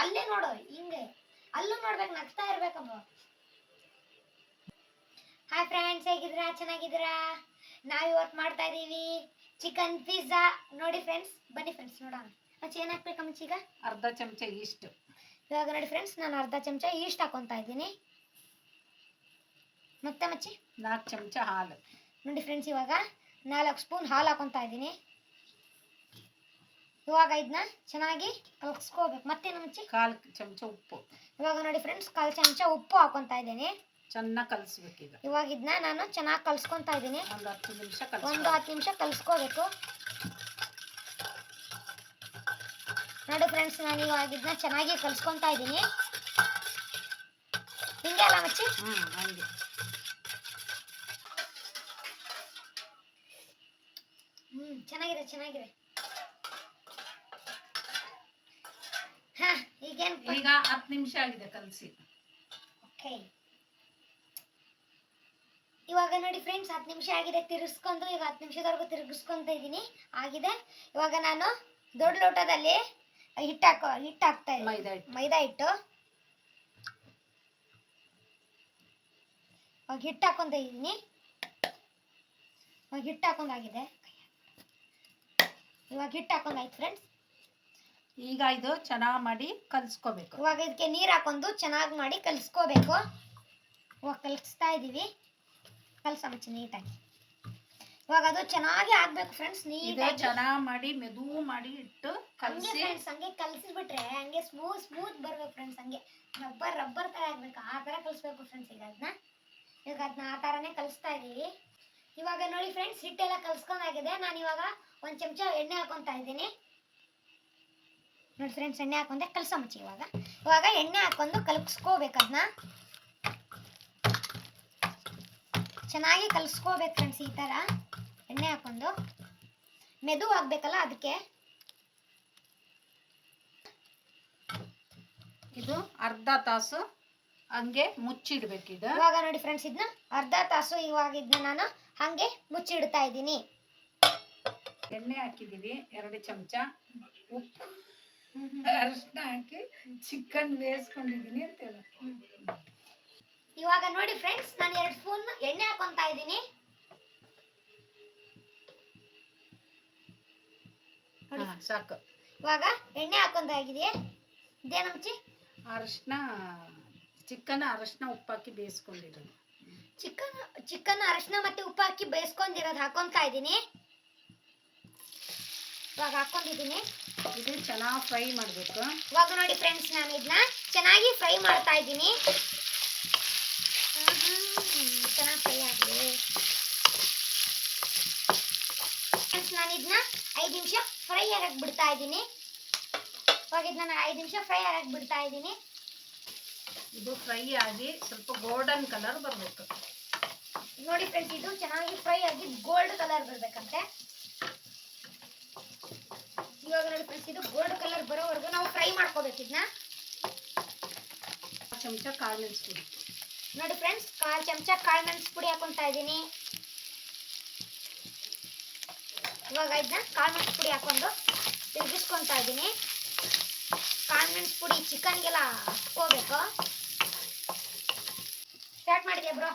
ಅಲ್ಲೇ ನೋಡು ಹಿಂಗೆ. ಅಲ್ಲೂ ನೋಡ್ಬೇಕು ನಗ್ತಾ ಇರ್ಬೇಕಮ್ಮ. ಹಾಯ್ ಫ್ರೆಂಡ್ಸ್ ಹೇಗಿದ್ದೀರಾ? ಚೆನ್ನಾಗಿದ್ದೀರಾ? ನಾವ್ ಇವತ್ತು ಮಾಡ್ತಾ ಇದೀವಿ ಚಿಕನ್ ಪಿಜ್ಜಾ ನೋಡಿ ಫ್ರೆಂಡ್ಸ್ ಬನ್ನಿ ಫ್ರೆಂಡ್ಸ್ ನೋಡೋಣ. ಮಚ್ಚಿ ಏನ್ ಹಾಕ್ಬೇಕಮ್ಮ ಈಗ ಅರ್ಧ ಚಮಚ ಈಸ್ಟ್ ಇವಾಗ ನೋಡಿ ಫ್ರೆಂಡ್ಸ್ ನಾನು ಅರ್ಧ ಚಮಚ ಈಸ್ಟ್ ಹಾಕೊತಾ ಇದ್ದೀನಿ. ಮತ್ತೆ ಮಚ್ಚಿ? ನಾಲ್ಕು ಚಮಚ ಹಾಲು. ನೋಡಿ ಫ್ರೆಂಡ್ಸ್ ಇವಾಗ ನಾಲ್ಕು ಸ್ಪೂನ್ ಹಾಲು ಹಾಕೊಂತಾ ಇದ್ದೀನಿ. ಇವಾಗ ಇದನ್ನ ಚೆನ್ನಾಗಿ ಕಲಸ್ಕೋಬೇಕು. ಮತ್ತೇನು ಮುಚ್ಚಿ? ಕಾಲು ಚಮಚ ಉಪ್ಪು. ಇವಾಗ ನೋಡಿ ಫ್ರೆಂಡ್ಸ್ ಕಾಲು ಚಮಚ ಉಪ್ಪು ಹಾಕೊಂತಾ ಇದ್ದೀನಿ. ಚೆನ್ನಾಗಿ ಕಲಿಸ್ಬೇಕೀಗ ಇವಾಗ ಇದನ್ನ ನಾನು ಚೆನ್ನಾಗಿ ಕಲ್ಸ್ಕೊಂತಾ ಇದ್ದೀನಿ. ಒಂದು ಹತ್ತು ನಿಮಿಷ ಒಂದು ಹತ್ತು ನಿಮಿಷ ಕಲಸ್ಕೋಬೇಕು. ನೋಡಿ ಫ್ರೆಂಡ್ಸ್ ನಾನು ಇವಾಗ ಇದನ್ನ ಚೆನ್ನಾಗಿ ಕಲಿಸ್ಕೊತಾ ಇದ್ದೀನಿ. ಹಿಂಗೆ ಅಲ್ಲ ಮಚ್ಚಿ? ಹ್ಞೂ ಹಂಗೆ. ಚೆನ್ನಾಗಿದೆ ಚೆನ್ನಾಗಿದೆ. ಹಾ ಈಗೇನ್ ಈಗ ಹತ್ತು ನಿಮಿಷ ಆಗಿದೆ ಕಲಸಿ. ಓಕೆ. ಇವಾಗ ನೋಡಿ ಫ್ರೆಂಡ್ಸ್ ಹತ್ತು ನಿಮಿಷ ಆಗಿದೆ ತಿರುಗಿಸ್ಕೊಂಡು ಈಗ ಹತ್ತು ನಿಮಿಷದವರೆಗೂ ತಿರುಗಿಸ್ಕೊಂತ ಇದ್ದೀನಿ. ಆಗಿದೆ. ಇವಾಗ ನಾನು ದೊಡ್ಡ ಲೋಟದಲ್ಲಿ ಹಿಟ್ಟು ಹಾಕೋ ಹಿಟ್ಟು ಹಾಕ್ತಾ ಇದ್ದೀನಿ. ಮೈದಾ ಹಿಟ್ಟು. ಮೈದಾ ಹಿಟ್ಟು. ಹಿಟ್ಟು ಹಾಕೊಂತ ಇದ್ದೀನಿ. ಹಿಟ್ ಹಿಟ್ಟು ಹಾಕೊಂಡಾಗಿದೆ ಇವಾಗ ಹಿಟ್ಟು ಹಾಕೊಂಡಾಯ್ತು ಫ್ರೆಂಡ್ಸ್ ಈಗ ಇದು ಚೆನ್ನಾಗಿ ಮಾಡಿ ಕಲಿಸ್ಕೋಬೇಕು. ಇವಾಗ ಇದಕ್ಕೆ ನೀರು ಹಾಕೊಂಡು ಚೆನ್ನಾಗಿ ಮಾಡಿ ಕಲಿಸ್ಕೋಬೇಕು. ಇವಾಗ ಕಲಿಸ್ತಾ ಇದ್ದೀವಿ ಕಲಸ ಮುಚ್ಚಿ ನೀಟಾಗಿ. ಇವಾಗ ಅದು ಚೆನ್ನಾಗಿ ಆಗ್ಬೇಕು ಫ್ರೆಂಡ್ಸ್ ನೀರು ನೀಟಾಗಿ. ಚೆನ್ನಾಗಿ ಮಾಡಿ ಮೆದು ಮಾಡಿ ಇಟ್ಟು ಕಲಸಿ. ಫ್ರೆಂಡ್ಸ್ ಹಂಗೆ ಕಲಸಿಬಿಟ್ರೆ ಹಂಗೆ ಸ್ಮೂತ್ ಸ್ಮೂತ್ ಬರ್ಬೇಕು ಫ್ರೆಂಡ್ಸ್ ಹಂಗೆ. ರಬ್ಬರ್ ರಬ್ಬರ್ ತರ ಆಗ್ಬೇಕು. ಆ ತರ ಕಲಿಸ್ಬೇಕು ಫ್ರೆಂಡ್ಸ್ ಈಗ ಅದನ್ನ. ಈಗ ಅದನ್ನ ಆ ಥರನೇ ಕಲಿಸ್ತಾ ಇದೀವಿ. ಇವಾಗ ನೋಡಿ ಫ್ರೆಂಡ್ಸ್ ಹಿಟ್ಟೆಲ್ಲ ಕಲ್ಸ್ಕೊಂಡಾಗಿದೆ. ನಾನು ಇವಾಗ ಒಂದು ಚಮಚ ಎಣ್ಣೆ ಹಾಕೊಂತಾ ಇದ್ದೀನಿ. ನೋಡಿ ಫ್ರೆಂಡ್ಸ್ ಎಣ್ಣೆ ಹಾಕೊಂಡೆ ಕಲಸ ಮುಚ್ಚಿ ಇವಾಗ. ಇವಾಗ ಎಣ್ಣೆ ಹಾಕೊಂಡು ಕಲಸ್ಕೋಬೇಕು ಅದನ್ನ ಚೆನ್ನಾಗಿ ಕಲಸ್ಕೋಬೇಕು ಫ್ರೆಂಡ್ಸ್ ಈ ಥರ ಎಣ್ಣೆ ಹಾಕೊಂಡು. ಮೆದು ಆಗಬೇಕಲ್ಲ ಅದಕ್ಕೆ ಇದು ಅರ್ಧ ತಾಸು ಹಂಗೆ ಮುಚ್ಚಿಡಬೇಕು ಇದು ಇವಾಗ ನೋಡಿ ಫ್ರೆಂಡ್ಸ್ ಇದನ್ನ ಅರ್ಧ ತಾಸು ಇವಾಗ ಇದನ್ನ ನಾನು ಹಂಗೆ ಮುಚ್ಚಿಡ್ತಾ ಇದ್ದೀನಿ. ಎಣ್ಣೆ ಹಾಕಿದೀವಿ ಎರಡು ಚಮಚ. ಉಪ್ಪು ಅರಿಶಿನ ಹಾಕಿ ಚಿಕನ್ ಬೇಯಿಸ್ಕೊಂಡಿದ್ದೀನಿ ಅಂತ ಹೇಳ ಇವಾಗ ನೋಡಿ ಫ್ರೆಂಡ್ಸ್ ನಾನು ಎರಡು ಸ್ಪೂನ್ ಎಣ್ಣೆ ಹಾಕೊಂತ ಇದ್ದೀನಿ. ಸಾಕು. ಇವಾಗ ಎಣ್ಣೆ ಹಾಕೊಂತ ಆಗಿದೆ ಇದೇನು ಮುಚ್ಚಿ ಅರಿಶಿನ ಚಿಕನ್ ಅರಿಶಿನ ಉಪ್ಪಾಕಿ ಹಾಕಿ ಬೇಯಿಸ್ಕೊಂಡಿರೋದು. ಚಿಕನ್ ಚಿಕನ್ ಅರಶಿನ ಮತ್ತೆ ಉಪ್ಪು ಹಾಕಿ ಬೇಯಿಸ್ಕೊಂಡಿರೋದು ಹಾಕೊಂತಾ ಇದ್ದೀನಿ. ಇವಾಗ ಹಾಕೊಂಡಿದ್ದೀನಿ. ಇದು ಚೆನ್ನಾಗಿ ಫ್ರೈ ಮಾಡಬೇಕು. ಇವಾಗ ನೋಡಿ ಫ್ರೆಂಡ್ಸ್ ನಾನು ಇದನ್ನ ಚೆನ್ನಾಗಿ ಫ್ರೈ ಮಾಡ್ತಾ ಇದ್ದೀನಿ. ಚೆನ್ನಾಗಿ ಫ್ರೈ ಆಗಲಿ. ಫ್ರೆಂಡ್ಸ್ ನಾನು ಇದನ್ನ ಐದು ನಿಮಿಷ ಫ್ರೈ ಆಗಕ್ಕೆ ಬಿಡ್ತಾ ಇದ್ದೀನಿ. ಇವಾಗ ಇದನ್ನ ನಾನು ಐದು ನಿಮಿಷ ಫ್ರೈ ಆಗಕ್ಕೆ ಬಿಡ್ತಾ ಇದ್ದೀನಿ. ಇದು ಫ್ರೈ ಆಗಿ ಸ್ವಲ್ಪ ಗೋಲ್ಡನ್ ಕಲರ್ ಬರಬೇಕು. ನೋಡಿ ಫ್ರೆಂಡ್ಸ್ ಇದು ಚೆನ್ನಾಗಿ ಫ್ರೈ ಆಗಿ ಗೋಲ್ಡ್ ಕಲರ್ ಬರಬೇಕಂತೆ. ಇವಾಗ ನೋಡಿ ಫ್ರೆಂಡ್ಸ್ ಇದು ಗೋಲ್ಡ್ ಕಲರ್ ಬರೋವರೆಗೂ ನಾವು ಫ್ರೈ ಮಾಡ್ಕೋಬೇಕು ಇದನ್ನ ಚಮಚ ಕಾಳು ಮೆಣಸ್ಪುಡಿ ನೋಡಿ ಫ್ರೆಂಡ್ಸ್ ಕಾಲು ಚಮಚ ಕಾಳು ಮೆಣಸು ಪುಡಿ ಹಾಕೊಂತಾ ಇದ್ದೀನಿ. ಇವಾಗ ಇದನ್ನ ಕಾಳು ಮೆಣಸು ಪುಡಿ ಹಾಕೊಂಡು ತಿರುಗಿಸ್ಕೊಂತಾ ಇದ್ದೀನಿ. ಕಾಳು ಮೆಣಸು ಪುಡಿ ಚಿಕನ್ಗೆಲ್ಲ ಹಚ್ಕೋಬೇಕು ಸ್ಟಾರ್ಟ್ ಮಾಡಿದೆ ಬ್ರೋ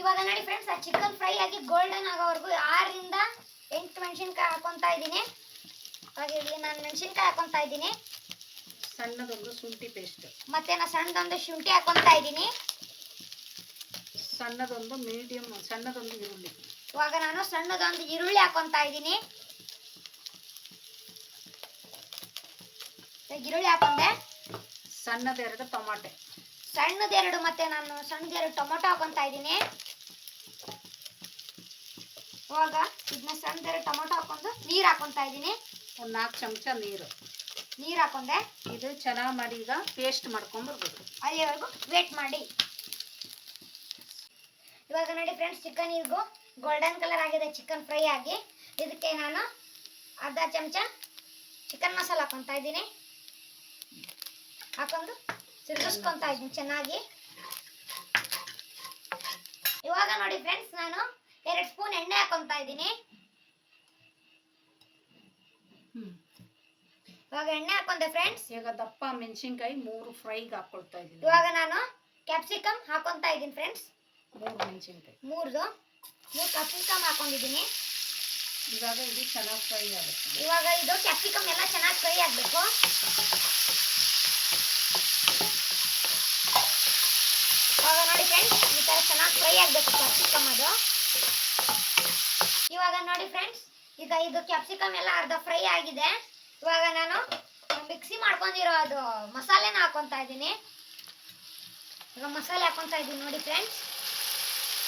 ಇವಾಗ ನೋಡಿ ಫ್ರೆಂಡ್ಸ್ ಆ ಚಿಕನ್ ಫ್ರೈ ಆಗಿ ಗೋಲ್ಡನ್ ಆಗೋವರೆಗೂ ಆರರಿಂದ ಎಂಟು ಮೆಣಸಿನ್ಕಾಯಿ ಹಾಕೊಂತ ಇದ್ದೀನಿ. ಹಾಗೆ ಇಲ್ಲಿ ನಾನು ಮೆಣಸಿನ್ಕಾಯಿ ಹಾಕೊತಾ ಇದ್ದೀನಿ. ಸಣ್ಣದೊಂದು ಶುಂಠಿ ಪೇಸ್ಟ್ ಮತ್ತೆ ನಾ ಸಣ್ಣದೊಂದು ಶುಂಠಿ ಹಾಕೊಂತ ಇದ್ದೀನಿ. ಸಣ್ಣದೊಂದು ಮೀಡಿಯಂ ಸಣ್ಣದೊಂದು ಈರುಳ್ಳಿ. ಇವಾಗ ನಾನು ಸಣ್ಣದೊಂದು ಈರುಳ್ಳಿ ಹಾಕೊಂತ ಇದ್ದೀನಿ. ಈರುಳ್ಳಿ ಹಾಕೊಂಡೆ. ಸಣ್ಣದೆರಡು ಟೊಮಾಟೆ. ಸಣ್ಣದೆರಡು ಮತ್ತೆ ನಾನು ಸಣ್ಣದೆರಡು ಟೊಮೊಟೊ ಹಾಕೊಂತ ಇದ್ದೀನಿ. ಇವಾಗ ಇದನ್ನ ಸಣ್ಣದೆರಡು ಟೊಮೊಟೊ ಹಾಕೊಂಡು ನೀರು ಹಾಕೊಂತ ಇದ್ದೀನಿ. ಒಂದು ನಾಲ್ಕು ಚಮಚ ನೀರು. ನೀರು ಹಾಕೊಂಡೆ. ಇದು ಚೆನ್ನಾಗಿ ಮಾಡಿ ಈಗ ಪೇಸ್ಟ್ ಮಾಡ್ಕೊಂಬರ್ಬೇಕು ಅಲ್ಲಿವರೆಗೂ ವೇಟ್ ಮಾಡಿ. ಇವಾಗ ನೋಡಿ ಫ್ರೆಂಡ್ಸ್ ಚಿಕನ್ ಇರ್ಗು ಗೋಲ್ಡನ್ ಕಲರ್ ಆಗಿದೆ ಚಿಕನ್ ಫ್ರೈ ಆಗಿ. ಇದಕ್ಕೆ ನಾನು ಅರ್ಧ ಚಮಚ ಚಿಕನ್ ಮಸಾಲ ಹಾಕೊಂತಾ ಇದ್ದೀನಿ. ಹಾಕೊಂಡು ತಿರುಗಿಸ್ಕೊಂತಾ ಇದ್ದೀನಿ ಚೆನ್ನಾಗಿ. ಇವಾಗ ನೋಡಿ ಫ್ರೆಂಡ್ಸ್ ನಾನು ಎರಡು ಸ್ಪೂನ್ ಎಣ್ಣೆ ಹಾಕೊತಾ ಇದ್ದೀನಿ. ಇವಾಗ ಎಣ್ಣೆ ಹಾಕೊಂಡೆ ಫ್ರೆಂಡ್ಸ್ ಈಗ ದಪ್ಪ ಮೆಣಸಿನ್ಕಾಯಿ ಮೂರು ಫ್ರೈಗೆ ಹಾಕೊಳ್ತಾ ಇದ್ದೀನಿ. ಇವಾಗ ನಾನು ಕ್ಯಾಪ್ಸಿಕಮ್ ಹಾಕೊಂತಾ ಇದ್ದೀನಿ ಫ್ರೆಂಡ್ಸ್ ಮೂರು ಮೆಣಸಿನ್ಕಾಯಿ. ಮೂರ್ದು. ಮೂರು ಕ್ಯಾಪ್ಸಿಕಮ್ ಹಾಕೊಂಡಿದ್ದೀನಿ. ಇವಾಗ ಇದು ಚೆನ್ನಾಗಿ ಫ್ರೈ ಆಗುತ್ತೆ. ಇವಾಗ ಇದು ಕ್ಯಾಪ್ಸಿಕಮ್ ಎಲ್ಲ ಚೆನ್ನಾಗಿ ಫ್ರೈ ಆಗಬೇಕು ಇವಾಗ ನೋಡಿ ಫ್ರೆಂಡ್ಸ್ ಈ ಥರ ಚೆನ್ನಾಗಿ ಫ್ರೈ ಆಗಬೇಕು ಕ್ಯಾಪ್ಸಿಕಮ್ ಅದು. ಇವಾಗ ನೋಡಿ ಫ್ರೆಂಡ್ಸ್ ಈಗ ಇದು ಕ್ಯಾಪ್ಸಿಕಮ್ ಎಲ್ಲ ಅರ್ಧ ಫ್ರೈ ಆಗಿದೆ. ಇವಾಗ ನಾನು ಮಿಕ್ಸಿ ಮಾಡ್ಕೊಂಡಿರೋ ಅದು ಮಸಾಲೆನ ಹಾಕೊತಾ ಇದ್ದೀನಿ. ಈಗ ಮಸಾಲೆ ಹಾಕೊತಾ ಇದ್ದೀನಿ ನೋಡಿ ಫ್ರೆಂಡ್ಸ್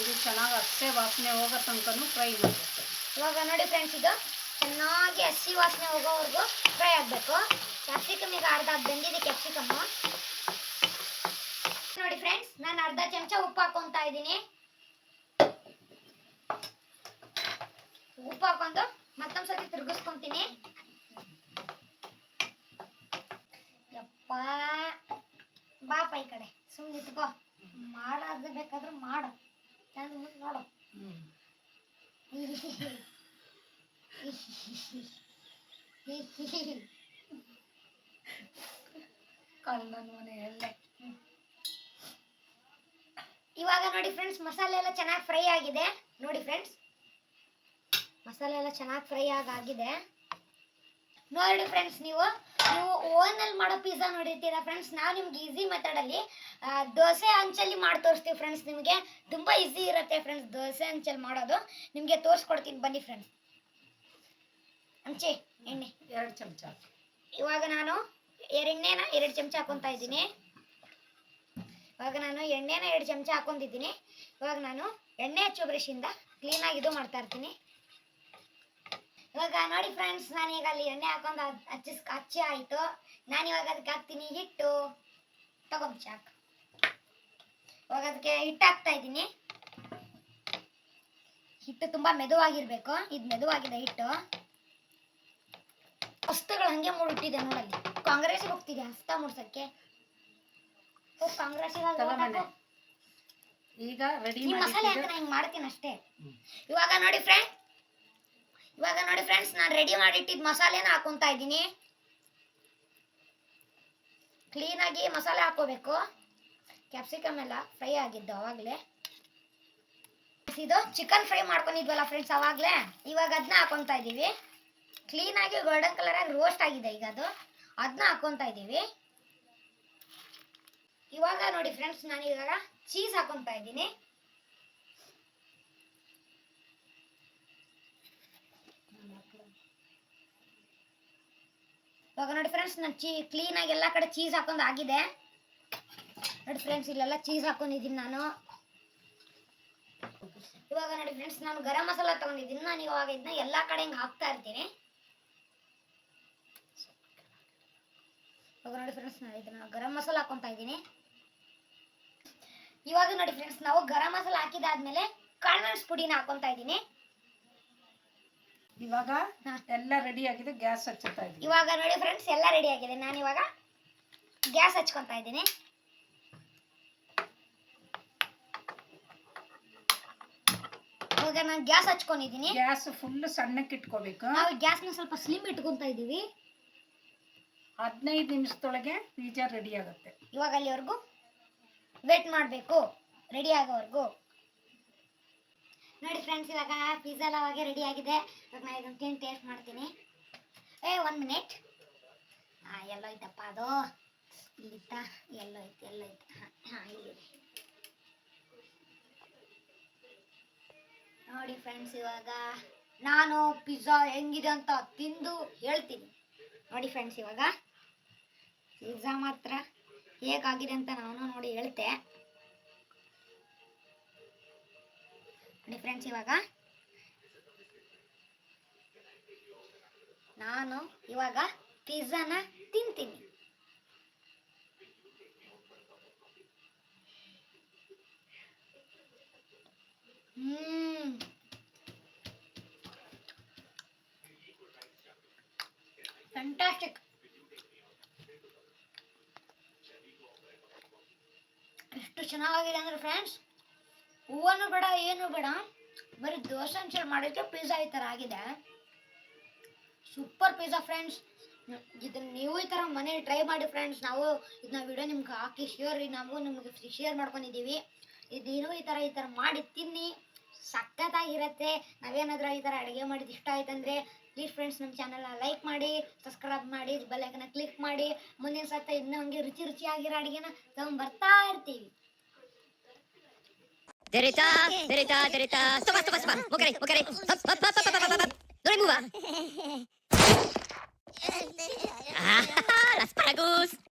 ಇದು ಚೆನ್ನಾಗಿ ಹಸಿ ವಾಸನೆ ಹೋಗೋ ತನಕನೂ ಫ್ರೈ ಮಾಡಬೇಕು. ಇವಾಗ ನೋಡಿ ಫ್ರೆಂಡ್ಸ್ ಇದು ಚೆನ್ನಾಗಿ ಹಸಿ ವಾಸನೆ ಹೋಗೋವರೆಗೂ ಫ್ರೈ ಆಗಬೇಕು. ಕ್ಯಾಪ್ಸಿಕಮ್ ಈಗ ಅರ್ಧ ಬೆಂದಿದೆ ಕ್ಯಾಪ್ಸಿಕಮ್ ನೋಡಿ ಫ್ರೆಂಡ್ಸ್ ನಾನು ಅರ್ಧ ಚಮಚ ಉಪ್ಪು ಹಾಕೊಂತ ಇದ್ದೀನಿ. ಉಪ್ಪು ಹಾಕೊಂಡು ಮತ್ತೊಂದು ಸತಿ ತಿರುಗಿಸ್ಕೊಂತೀನಿ. ಯಪ್ಪ ಬಾಪ ಈ ಕಡೆ. ಸುಮ್ಮನೆ ಇಟ್ಕೋ ಮಾಡೋದು ಬೇಕಾದ್ರೆ ಮಾಡು. ಚಂದ ಮುಂದೆ ನೋಡು. ಕಳ್ಳನ ಮನೆ ಎಲ್ಲೆ ಇವಾಗ ನೋಡಿ ಫ್ರೆಂಡ್ಸ್ ಮಸಾಲೆ ಎಲ್ಲ ಚೆನ್ನಾಗಿ ಫ್ರೈ ಆಗಿದೆ. ನೋಡಿ ಫ್ರೆಂಡ್ಸ್ ಮಸಾಲೆ ಎಲ್ಲ ಚೆನ್ನಾಗಿ ಫ್ರೈ ಆಗಿದೆ ನೋಡಿ ಫ್ರೆಂಡ್ಸ್ ನೀವು ನೀವು ಓವನಲ್ಲಿ ಮಾಡೋ ಪಿಜ್ಜಾ ನೋಡಿರ್ತೀರಾ ಫ್ರೆಂಡ್ಸ್ ನಾವು ನಿಮ್ಗೆ ಈಸಿ ಮೆಥಡಲ್ಲಿ ದೋಸೆ ಹಂಚಲ್ಲಿ ಮಾಡಿ ತೋರಿಸ್ತೀವಿ ಫ್ರೆಂಡ್ಸ್ ನಿಮಗೆ. ತುಂಬ ಈಸಿ ಇರುತ್ತೆ ಫ್ರೆಂಡ್ಸ್ ದೋಸೆ ಹಂಚಲ್ಲಿ ಮಾಡೋದು. ನಿಮಗೆ ತೋರಿಸ್ಕೊಡ್ತೀನಿ ಬನ್ನಿ ಫ್ರೆಂಡ್ಸ್ ಅಂಚೆ ಎಣ್ಣೆ. ಎರಡು ಚಮಚ ಇವಾಗ ನಾನು ಎಣ್ಣೆನ ಎರಡು ಚಮಚ ಹಾಕೊತಾ ಇದ್ದೀನಿ. ಇವಾಗ ನಾನು ಎಣ್ಣೆನ ಎರಡು ಚಮಚ ಹಾಕೊಂಡಿದ್ದೀನಿ. ಇವಾಗ ನಾನು ಎಣ್ಣೆ ಹಚ್ಚೋ ಬ್ರಷಿಂದ ಕ್ಲೀನಾಗಿ ಇದು ಮಾಡ್ತಾ ಇರ್ತೀನಿ. ಇವಾಗ ನೋಡಿ ಫ್ರೆಂಡ್ಸ್ ನಾನೀಗ ಅಲ್ಲಿ ಎಣ್ಣೆ ಹಾಕೊಂಡು ಹಚ್ಚಿ ಹಚ್ಚಿಸ್ ಹಚ್ಚಿ ಆಯಿತು. ನಾನು ಇವಾಗ ಅದಕ್ಕೆ ಹಾಕ್ತೀನಿ ಹಿಟ್ಟು. ತಗೊಂಬ ಚಾಕ್ ಇವಾಗ ಅದಕ್ಕೆ ಹಿಟ್ಟು ಹಾಕ್ತಾ ಇದ್ದೀನಿ. ಹಿಟ್ಟು ತುಂಬ ಮೆದುವಾಗಿರ್ಬೇಕು. ಇದು ಮೆದುವಾಗಿದೆ ಹಿಟ್ಟು. ವಸ್ತುಗಳು ಹಂಗೆ ಮೂಡಿಟ್ಟಿದೆ ನೋಡಲ್ಲಿ. ಕಾಂಗ್ರೆಸ್ಗೆ ಹೋಗ್ತಿದೆ, ಹಸ್ತ ಮುಡ್ಸಕ್ಕೆ ಈಗ ರೆಡಿ ಈ ಮಸಾಲೆ ಹಾಕಿ ನಾನು ಹಿಂಗೆ ಮಾಡ್ತೀನಿ ಅಷ್ಟೇ. ಇವಾಗ ನೋಡಿ ಫ್ರೆಂಡ್ ಇವಾಗ ನೋಡಿ ಫ್ರೆಂಡ್ಸ್ ನಾನು ರೆಡಿ ಮಾಡಿಟ್ಟಿದ್ದ ಮಸಾಲೆನ ಹಾಕೊಂತ ಇದ್ದೀನಿ. ಕ್ಲೀನಾಗಿ ಮಸಾಲೆ ಹಾಕೋಬೇಕು. ಕ್ಯಾಪ್ಸಿಕಮ್ ಎಲ್ಲ ಫ್ರೈ ಆಗಿದ್ದು ಅವಾಗಲೇ. ಇದು ಚಿಕನ್ ಫ್ರೈ ಮಾಡ್ಕೊಂಡಿದ್ವಲ್ಲ ಫ್ರೆಂಡ್ಸ್ ಅವಾಗಲೇ. ಇವಾಗ ಅದನ್ನ ಹಾಕೊತಾ ಇದ್ದೀವಿ ಕ್ಲೀನಾಗಿ ಗೋಲ್ಡನ್ ಕಲರ್ ಆಗಿ ರೋಸ್ಟ್ ಆಗಿದೆ ಈಗ ಅದು. ಅದನ್ನ ಹಾಕೊತಾ ಇದ್ದೀವಿ ಇವಾಗ ನೋಡಿ ಫ್ರೆಂಡ್ಸ್ ನಾನು ಇವಾಗ ಚೀಸ್ ಹಾಕೊತಾ ಇದ್ದೀನಿ. ಇವಾಗ ನೋಡಿ ಫ್ರೆಂಡ್ಸ್ ನಾನು ಚೀ ಕ್ಲೀನಾಗಿ ಎಲ್ಲ ಕಡೆ ಚೀಸ್ ಹಾಕೊಂಡು ಆಗಿದೆ. ನೋಡಿ ಫ್ರೆಂಡ್ಸ್ ಇಲ್ಲೆಲ್ಲ ಚೀಸ್ ಹಾಕೊಂಡಿದ್ದೀನಿ ನಾನು. ಇವಾಗ ನೋಡಿ ಫ್ರೆಂಡ್ಸ್ ನಾನು ಗರಂ ಮಸಾಲ ತಗೊಂಡಿದ್ದೀನಿ. ನಾನು ಇವಾಗ ಇದನ್ನ ಎಲ್ಲ ಕಡೆ ಹಿಂಗೆ ಹಾಕ್ತಾ ಇರ್ತೀನಿ. ಇವಾಗ ನೋಡಿ ಫ್ರೆಂಡ್ಸ್ ನಾನು ಇದನ್ನ ಗರಂ ಮಸಾಲ ಹಾಕೊತಾ ಇದ್ದೀನಿ. ಇವಾಗ ನೋಡಿ ಫ್ರೆಂಡ್ಸ್ ನಾವು ಗರಂ ಮಸಾಲ ಹಾಕಿದಾದ್ಮೇಲೆ ಕಾಳುಮೆಣಸು ಪುಡಿನ ಹಾಕೊಂತಾ ಇದ್ದೀನಿ. ಇವಾಗ. ಎಲ್ಲ ರೆಡಿ ಆಗಿದೆ ಗ್ಯಾಸ್ ಹಚ್ಚುತ್ತಾ ಇದ್ದೀನಿ. ಇವಾಗ ನೋಡಿ ಫ್ರೆಂಡ್ಸ್ ಎಲ್ಲ ರೆಡಿ ಆಗಿದೆ. ನಾನು ಇವಾಗ ಗ್ಯಾಸ್ ಹಚ್ಕೊಂತಾ ಇದ್ದೀನಿ. ಇವಾಗ ನಾನು ಗ್ಯಾಸ್ ಹಚ್ಕೊಂಡಿದ್ದೀನಿ. ಗ್ಯಾಸ್ ಫುಲ್ ಸಣ್ಣಕ್ಕೆ ಇಟ್ಕೋಬೇಕು. ನಾವು ಗ್ಯಾಸ್ನ ಸ್ವಲ್ಪ ಸ್ಲಿಮ್ ಇಟ್ಕೊಂತಾ ಇದ್ದೀವಿ. ಹದಿನೈದು ನಿಮಿಷದೊಳಗೆ ಪಿಜ್ಜಾ ರೆಡಿ ಆಗುತ್ತೆ. ಇವಾಗ ಅಲ್ಲಿವರೆಗೂ ವೇಟ್ ಮಾಡಬೇಕು. ರೆಡಿ ಆಗೋವರೆಗೂ. ನೋಡಿ ಫ್ರೆಂಡ್ಸ್ ಇವಾಗ ಪಿಜ್ಜಾ ಎಲ್ಲ ರೆಡಿ ಆಗಿದೆ. ಇವಾಗ ನಾನು ಇದನ್ನು ತಿಂದು ಟೇಸ್ಟ್ ಮಾಡ್ತೀನಿ. ಏ, ಒಂದು ಮಿನಿಟ್ ಹಾಂ ಎಲ್ಲೋ ಇದ್ದಪ್ಪ ಅದು. ಇಲ್ಲಿತ್ತ ಎಲ್ಲೋ ಐತೆ ಎಲ್ಲೋ ಐತೆ ಹಾಂ ಇಲ್ಲಿದೆ ನೋಡಿ ಫ್ರೆಂಡ್ಸ್ ಇವಾಗ ನಾನು ಪಿಜ್ಜಾ ಹೆಂಗಿದೆ ಅಂತ ತಿಂದು ಹೇಳ್ತೀನಿ. ನೋಡಿ ಫ್ರೆಂಡ್ಸ್ ಇವಾಗ ಪಿಜ್ಜಾ ಮಾತ್ರ. ಹೇಗಾಗಿದೆ ಅಂತ ನಾನು ನೋಡಿ ಹೇಳ್ತೆ. ಡಿಫ್ರೆನ್ಸ್ ಇವಾಗ. ನಾನು ಇವಾಗ ಪಿಜ್ಜಾನ ತಿಂತೀನಿ. ಹ್ಮ್. ಫ್ಯಾಂಟಾಸ್ಟಿಕ್ ಚೆನ್ನಾಗಿದೆ ಅಂದ್ರೆ ಫ್ರೆಂಡ್ಸ್ ಹೂವನ್ನು ಬೇಡ, ಏನು ಬೇಡ. ಬರೀ ದೋಸೆ ಹಂಚಲ್ ಮಾಡಿದ್ರೆ ಪಿಜ್ಜಾ ಈ ಥರ ಆಗಿದೆ. ಸೂಪರ್ ಪಿಜ್ಜಾ ಫ್ರೆಂಡ್ಸ್ ಇದನ್ನ ನೀವು ಈ ಥರ ಮನೇಲಿ ಟ್ರೈ ಮಾಡಿ ಫ್ರೆಂಡ್ಸ್ ನಾವು ಇದನ್ನ ವಿಡಿಯೋ ನಿಮ್ಗೆ ಹಾಕಿ ಶೇರ್ ನಾವು ನಿಮ್ಗೆ ಶೇರ್ ಮಾಡ್ಕೊಂಡಿದ್ದೀವಿ. ಇದೇನು ಈ ಥರ ಈ ಥರ ಮಾಡಿ ತಿನ್ನಿ. ಸಖತ್ತಾಗಿರತ್ತೆ. ನಾವೇನಾದ್ರೂ ಈ ಥರ ಅಡುಗೆ ಮಾಡಿದ್ದು ಇಷ್ಟ ಆಯ್ತಂದ್ರೆ ಪ್ಲೀಸ್ ಫ್ರೆಂಡ್ಸ್ ನಮ್ಮ ಚಾನಲ್ನ ಲೈಕ್ ಮಾಡಿ ಸಬ್ಸ್ಕ್ರೈಬ್ ಮಾಡಿ ಬೆಲ್ಲೈಕನ್ನ ಕ್ಲಿಕ್ ಮಾಡಿ. ಮುಂದಿನ ಸತ್ತ ಇನ್ನೂ ಹಂಗೆ ರುಚಿ ರುಚಿಯಾಗಿರೋ ಅಡುಗೆನ ತಗೊಂಡ್ಬರ್ತಾ ಇರ್ತೀವಿ. Dereta, dereta, dereta. Stop! Stop! Stop! Okej, okej. Hop, hop, hop, hop, hop, hop. Do remuva. Aha, Las asparagus.